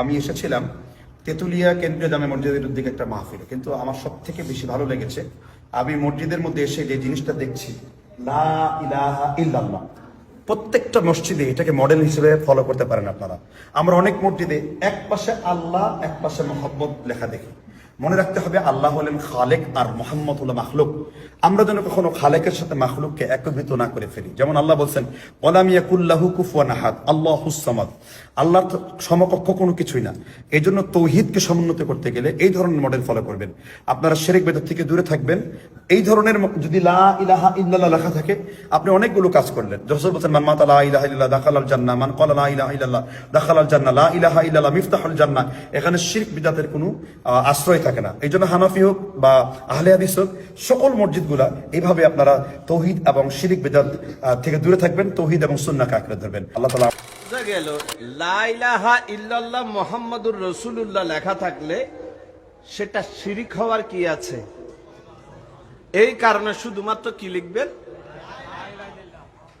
আমি এসেছিলাম তেঁতুলিয়া কেন্দ্রীয় জামে মসজিদের উদ্যোগে একটা মাহফিল। কিন্তু আমার সব থেকে বেশি ভালো লেগেছে, আমি মসজিদের মধ্যে এসে যে জিনিসটা দেখছি, লা প্রত্যেকটা মসজিদে এটাকে মডেল হিসেবে ফলো করতে পারেন আপনারা। আমরা অনেক মসজিদে এক পাশে আল্লাহ, এক পাশে মোহাম্মদ লেখা দেখি। মনে রাখতে হবে আল্লাহ হলেন খালেক আর মোহাম্মদ হলো মাখলুক। আমরা যেন কখনো খালেকের সাথে মাখলুককে একত্রিত না করে ফেলি। যেমন আল্লাহ বলছেন কুফুয়ান আহাদ আল্লাহ হুসামাদ আল্লাহ সমকক্ষ কোনো কিছুই না। এই জন্য তৌহিদকে সমুন্নত করতে গেলে এই ধরনের মডেল ফলো করবেন। আপনারা শেরেক বেদর থেকে দূরে থাকবেন। এই ধরনের যদি লা ইলাহা ইল্লাল্লাহ লেখা থাকে, আপনি অনেকগুলো কাজ করলেন। যশোর বলছেন, মান মাতা লা ইলাহা ইল্লাল্লাহ দাখালাল জান্নাহ, মান ক্বালা লা ইলাহা ইল্লাল্লাহ দাখালাল জান্নাহ, লা ইলাহা ইল্লাল্লাহ মিফতাহুল জান্নাহ। এখানে শিরক বিদাতের কোনো আশ্রয় থাকে না। এই জন্য হানাফি হোক বা আহলে হাদিস হোক সকল মসজিদগুলা এইভাবে আপনারা তৌহিদ এবং শিরিক আহ, থেকে দূরে থাকবেন তৌহিদ এবং সুন্নাহকে আঁকড়ে ধরবেন। আল্লাহ তাআলা বোঝা গেল লাইলাহা ইল্লাল্লাহ মোহাম্মদুর লেখা থাকলে সেটা শিরিক হওয়ার কি আছে? এই কারণে শুধুমাত্র কি লিখবেন?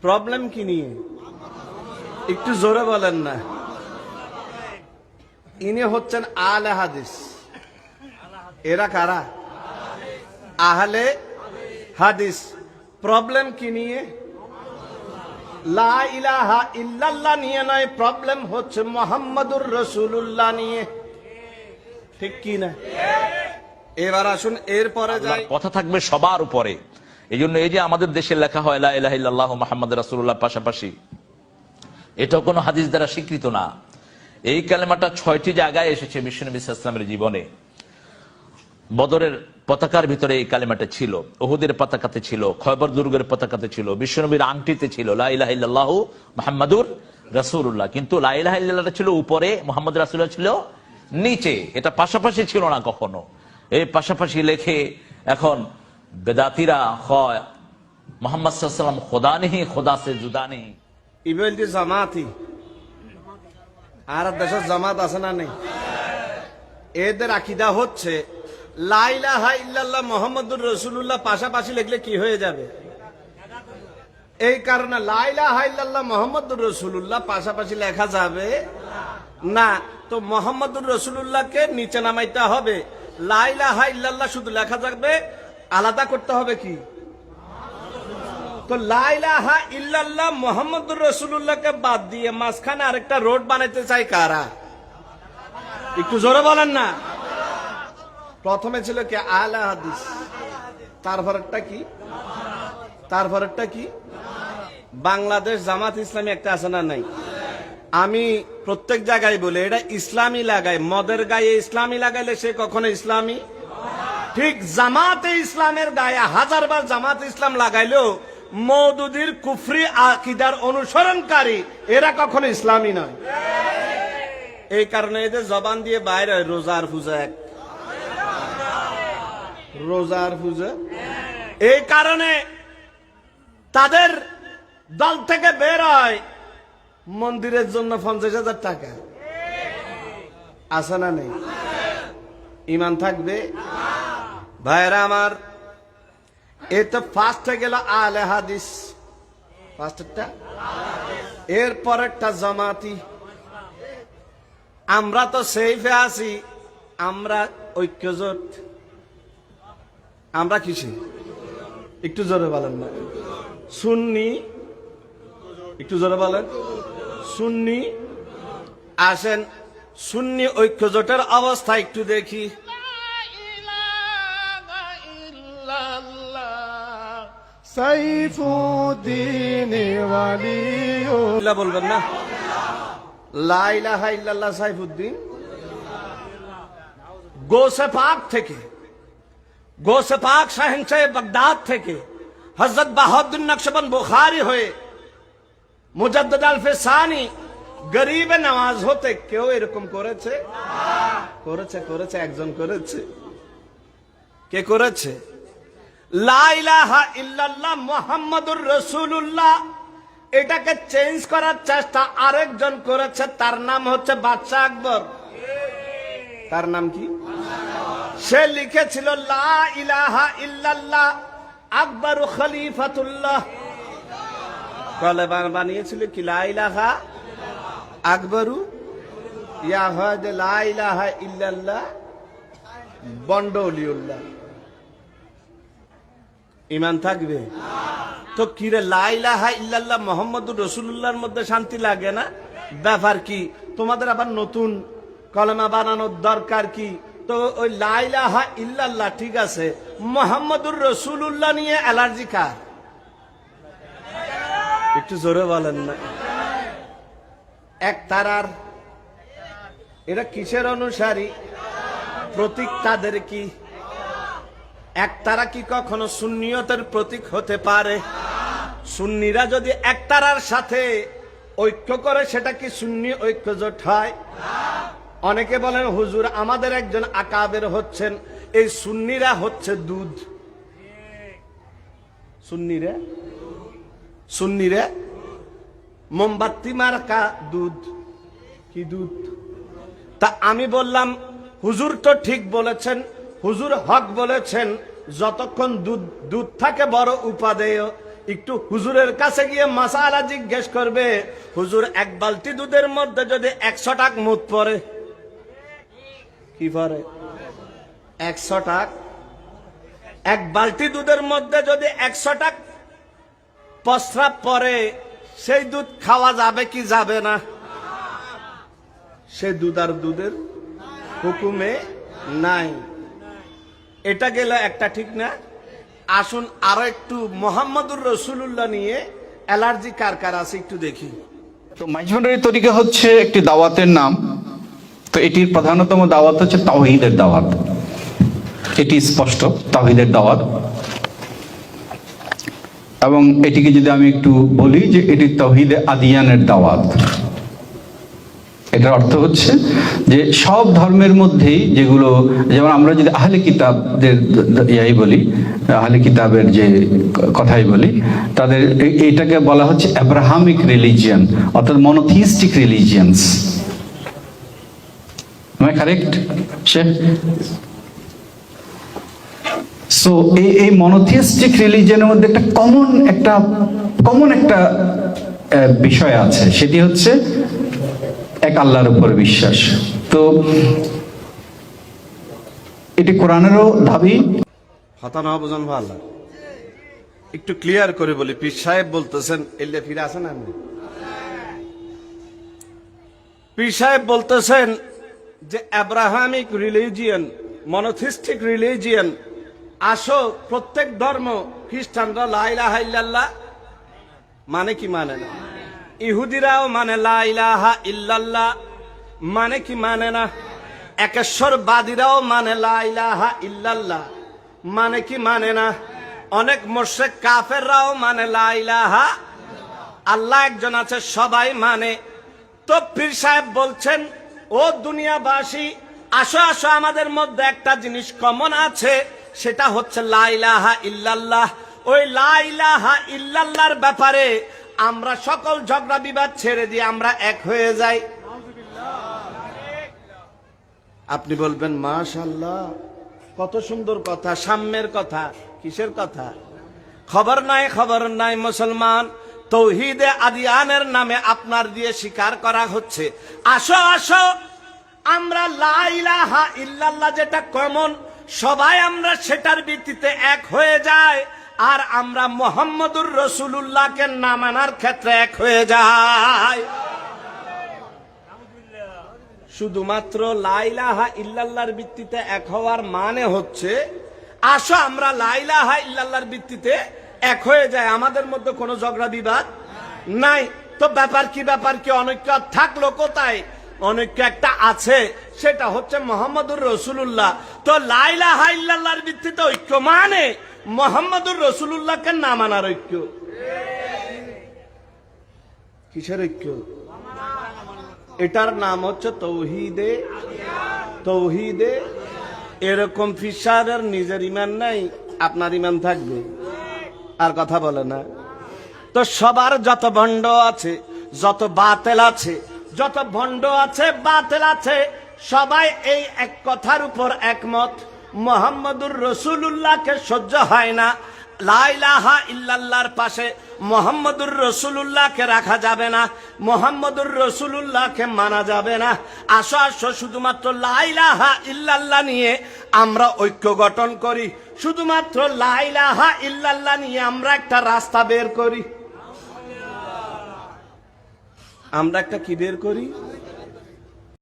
প্রবলেম কি নিয়ে? একটু জোরে বলেন না। ইনি হচ্ছেন আলে হাদিস। এরা কারা? আহলে হাদিস। প্রবলেম কি নিয়ে? লা ইলাহা ইল্লাল্লাহ নিয়ে নয় প্রবলেম হচ্ছে মোহাম্মদুর রসুল্লাহ নিয়ে। ঠিক কি না? এবার আসুন এরপরে যাই। কথা থাকবে সবার উপরে। এই জন্য এই যে আমাদের দেশে লেখা হয় লা ইলাহা ইল্লাল্লাহু মুহাম্মাদ রাসূলুল্লাহ পাশাপাশি এটা কোনো হাদিস দ্বারা স্বীকৃত না। এই কালেমাটা ছয়টি জায়গায় এসেছে বিশ্বনবী ইসলামের জীবনে। বদরের পতাকার ভিতরে এই কালেমাটা ছিল। ওহুদের পতাকাতে ছিল, খয়বর দুর্গের পতাকাতে ছিল, বিশ্বনবীর আংটিতে ছিল, লা ইলাহা ইল্লাল্লাহু মুহাম্মাদুর রাসূলুল্লাহ। কিন্তু লা ইলাহা ইল্লাল্লাহটা ছিল উপরে, মোহাম্মদ রাসুল্লাহ ছিল নিচে। এটা পাশাপাশি ছিল না কখনো। এই পাশাপাশি লেখে এখন, বেদাতিরা হয়, মোহাম্মদ সাল্লাম খোদা নেহি খোদা সে জুদা নেহি ইবেলটি জামাতি? আর দেশের জামাত আছে না নেই? এদের আকিদা হচ্ছে লাইলাহা ইল্লাল্লাহ মোহাম্মদুর রসুল্লাহ পাশাপাশি লিখলে কি হয়ে যাবে? এই কারণে লাইলাহা ইল্লাল্লাহ মোহাম্মদুর রসুল্লাহ পাশাপাশি লেখা যাবে না। তো মোহাম্মদুর রসুল্লাহকে নিচে নামাইতে হবে। লাইলাহা ইল্লাল্লাহ শুধু লেখা যাবে আলাদা করতে হবে কি? তো লাইলাহা ইল্লাল্লাহ মোহাম্মদুর রসুল্লাহকে বাদ দিয়ে মাঝখানে আরেকটা রোড বানাইতে চাই কারা? একটু জোরে বলেন না। প্রথমে ছিল কি আলা হাদিস। তারপরেরটা কি? তারপরেরটা কি? বাংলাদেশ জামাত ইসলামী একটা আছে না নাই? আমি প্রত্যেক জায়গায় বলি, এটা ইসলামী লাগাই মদের গায়ে ইসলামী লাগাইলে সে কখনো ইসলামী? ঠিক জামাতে ইসলামের গায়ে হাজারবার জামাত ইসলাম লাগাইলেও মৌদুদির কুফরি আকিদার অনুসরণকারী, এরা কখনো ইসলামী নয়। এই কারণে এদের জবান দিয়ে বাইরে রোজার পূজা এক। রোজার পূজা। এই কারণে তাদের দল থেকে বের হয় মন্দিরের জন্য পঞ্চাশ হাজার টাকা। আছে না নেই? ইমান থাকবে? ভাইরা আমার, এ তো ফার্স্টে গেল আলে হাদিস। ফার্স্টটা এরপর একটা জমাতি। আমরা তো সেইফে আছি, আমরা ঐক্যজোট। আমরা কিসে একটু জোরে বলেন না। সুন্নি একটু জোরে বলেন। সুন্নি আসেন সুন্নি ঐক্য জোটের অবস্থা একটু দেখি। বলবেন না। ইল্লাল্লাহ সাইফুদ্দিন। গোসে পাক থেকে গোসে পাক শাহেনশাহ বাগদাদ থেকে হজরত বাহাউদ্দিন নকশবন বুখারি হয়ে মুজাদ্দদ আলফে সানি গরিবে নামাজ হতে কেউ এরকম করেছে করেছে করেছে একজন করেছে কে করেছে মোহাম্মদুর রসুল্লাহ এটাকে চেঞ্জ করার চেষ্টা আরেকজন করেছে তার নাম হচ্ছে বাদশাহ আকবর তার নাম কি সে লিখেছিল, লা ইলাহা ইল্লাল্লাহ, আকবর খলিফাতুল্লাহ। কলে বানিয়েছিল কি, লা ইলাহা আকবরু? ইয়া হয় যে, লা ইলাহা ইল্লাল্লাহ বন্ড অলিউল্লাহ ইমান থাকবে? তো কিরে লাইলাহা ইল্লাল্লাহ, মোহাম্মদুর রসুল্লাহর মধ্যে শান্তি লাগে না? ব্যাপার কি? তোমাদের আবার নতুন কলমা বানানোর দরকার কি? তো ওই লাইলাহা ইল্লাল্লাহ ঠিক আছে। মোহাম্মদুর রসুল্লাহ নিয়ে অ্যালার্জি কার? একটু জোরে বলেন না। এক তারার এটা কিসের অনুসারী? প্রতীক তাদের কি? এক তারা কি কখনো সুন্নিয়তের প্রতীক হতে পারে? সুন্নিরা যদি এক তারার সাথে ঐক্য করে, সেটা কি সুন্নি ঐক্য জোট হয়? অনেকে বলেন, হুজুর, আমাদের একজন আকাবের হচ্ছেন, এই সুন্নিরা হচ্ছে দুধ। সুন্নিরে? সুন্নিরে? মোমবাতি মার্কা দুধ। কি দুধ? তা আমি বললাম, হুজুর তো ঠিক বলেছেন, হুজুর হক বলেছেন, যতক্ষণ দুধ দুধ থাকে বড় উপাদেয়, একটু হুজুরের কাছে গিয়ে মাসালা জিজ্ঞেস করবে, হুজুর, এক বালতি দুধের মধ্যে যদি একশো টাক মুদ পড়ে। কি পরে একশো টাক। এক বালতি দুধের মধ্যে যদি একশো টাক প্রস্রাব পরে, সেই দুধ খাওয়া যাবে কি যাবে না? সে দুধ আর দুধের হুকুমে নাই। এটা গেল একটা ঠিক না? আসুন আরও একটু মোহাম্মদুর রসুল্লাহ নিয়ে অ্যালার্জি কার কার আছে একটু দেখি। তো মাইজভান্ডারি তরিকা হচ্ছে একটি দাওয়াতের নাম। তো এটির প্রধানতম দাওয়াত হচ্ছে তাওহিদের দাওয়াত। এটি স্পষ্ট, তাওহিদের দাওয়াত। এবং এটিকে যদি আমি একটু বলি যে এটি তহিদে আদিয়ানের দাওয়াত। এটার অর্থ হচ্ছে যে সব ধর্মের মধ্যেই যেগুলো, যেমন আমরা যদি আহলে কিতাবদের ইয়াই বলি, আহলে কিতাবের যে কথাই বলি, তাদের এটাকে বলা হচ্ছে অ্যাব্রাহামিক রিলিজিয়ান অর্থাৎ মনোথিস্টিক রিলিজিয়ান্স কারেক্ট সে সো এই এই মনোথিস্টিক রিলিজিয়নের মধ্যে একটা কমন একটা কমন একটা বিষয় আছে। সেটি হচ্ছে এক আল্লাহর উপর বিশ্বাস। তো, এটি কোরআনেরও দাবি। হতানা বোঝান ভালো একটু ক্লিয়ার করে বলি। পীর সাহেব বলতেছেন, এলে ফিরে আসেন আপনি? পীর সাহেব বলতেছেন যে অ্যাব্রাহামিক রিলিজিয়ান মনোথিস্টিক রিলিজিয়ান আসো, প্রত্যেক ধর্ম খ্রিস্টানরা লাইলাহা ইল্লাল্লাহ মানে কি মানে না? ইহুদিরাও মানে লাইলাহা ইল্লাল্লাহ মানে কি মানে না? একেশ্বরবাদীরাও মানে লাইলাহা ইল্লাল্লাহ মানে কি মানে না? অনেক মোর্শেক কাফেররাও মানে লাইলাহা আল্লাহ, একজন আছে, সবাই মানে। তো পীর সাহেব বলছেন ও দুনিয়াবাসী, আসো আসো, আমাদের মধ্যে একটা জিনিস কমন আছে, সেটা হচ্ছে লাইলাহা ইল্লাল্লাহ। ওই লাইলাহা ইল্লাল্লাহর ব্যাপারে আমরা সকল ঝগড়া বিবাদ ছেড়ে দিয়ে আমরা এক হয়ে যাই। আপনি বলবেন মাশাল্লাহ কত সুন্দর কথা, সাম্যের কথা, কিসের কথা? খবর নাই খবর নাই, মুসলমান। তৌহিদে আদিয়ানের নামে আপনার দিয়ে স্বীকার করা হচ্ছে। আসো আসো আমরা লাইলাহা ইল্লাল্লাহ যেটা কমন, সবাই আমরা সেটার ভিত্তিতে এক হয়ে যায়, আর আমরা মোহাম্মদুর রসুলুল্লাহকে না মানার ক্ষেত্রে এক হয়ে যায়। শুধুমাত্র লাইলাহা ইল্লাল্লাহর ভিত্তিতে এক হওয়ার মানে হচ্ছে, আসো আমরা লাইলাহা ইল্লাল্লাহর ভিত্তিতে এক হয়ে যায় আমাদের মধ্যে কোনো ঝগড়া বিবাদ নাই। তো ব্যাপার কি ব্যাপার কি? অনৈক্য থাকল কোথায়? অনৈক্য একটা আছে, সেটা হচ্ছে মোহাম্মদুর রসুল্লাহ তো লাইলাহা ইল্লাল্লাহর ভিত্তিতে ঐক্য মানে মোহাম্মদুর রসুল্লাহকে না মানার ঐক্য। কিসের ঐক্য? এটার নাম হচ্ছে তৌহিদে। তৌহিদে, এরকম ফিসারের নিজের ইমান নাই, আপনার ইমান থাকবে। আর কথা বলে না। তো সবার যত ভণ্ড আছে, যত বাতেল আছে যত ভণ্ড আছে, বাতেল আছে, সবাই এই এক কথার উপর একমত। মোহাম্মদুর রসুল্লাহকে সহ্য হয় না। লাইলাহা ইল্লাল্লাহর পাশে মোহাম্মদুর রসুল্লাহকে রাখা যাবে না। মোহাম্মদুর রসুল্লাহকে মানা যাবে না। আসো আসো, শুধুমাত্র লাইলাহা ইল্লাল্লাহ নিয়ে আমরা ঐক্য গঠন করি। শুধুমাত্র লাইলাহা ইল্লাল্লাহ নিয়ে আমরা একটা রাস্তা বের করি। আমরা একটা কি বের করি?